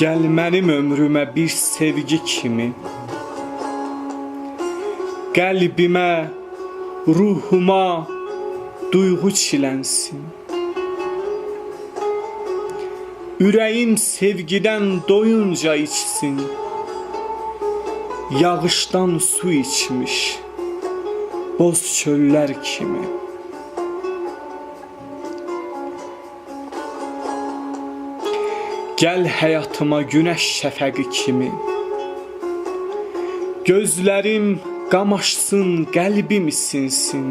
Gəl mənim ömrümə bir sevgi kimi. Qəlbimə, ruhuma duyğu çilənsin. Ürəyim sevgidən doyunca içsin. Yağışdan su içmiş boz çöllər kimi Gəl həyatıma günəş şəfəqi kimi. Gözlərim qamaşsın, qəlbim isinsin.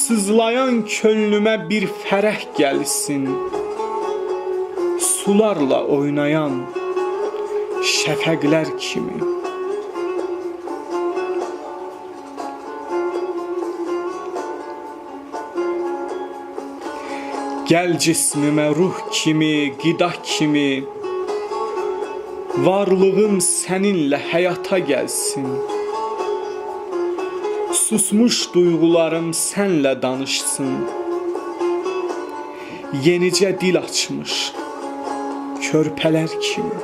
Sızlayan könlümə bir fərəh gəlsin. Sularla oynayan şəfəqlər kimi Gəl cismimə ruh kimi, qida kimi. Varlığım səninlə həyata gəlsin. Susmuş duyğularım sənlə danışsın. Yenicə dil açmış körpələr kimi.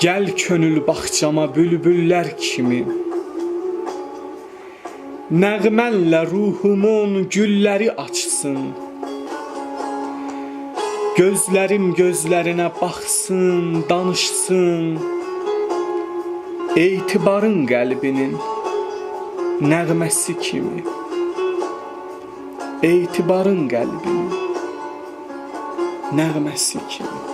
Gəl könül bağçama bülbüllər kimi Nəğmənlə ruhumun gülləri açsın. Gözlərim gözlərinə baxsın, danışsın. Etibarın qəlbinin nəğməsi kimi. Etibarın qəlbinin nəğməsi kimi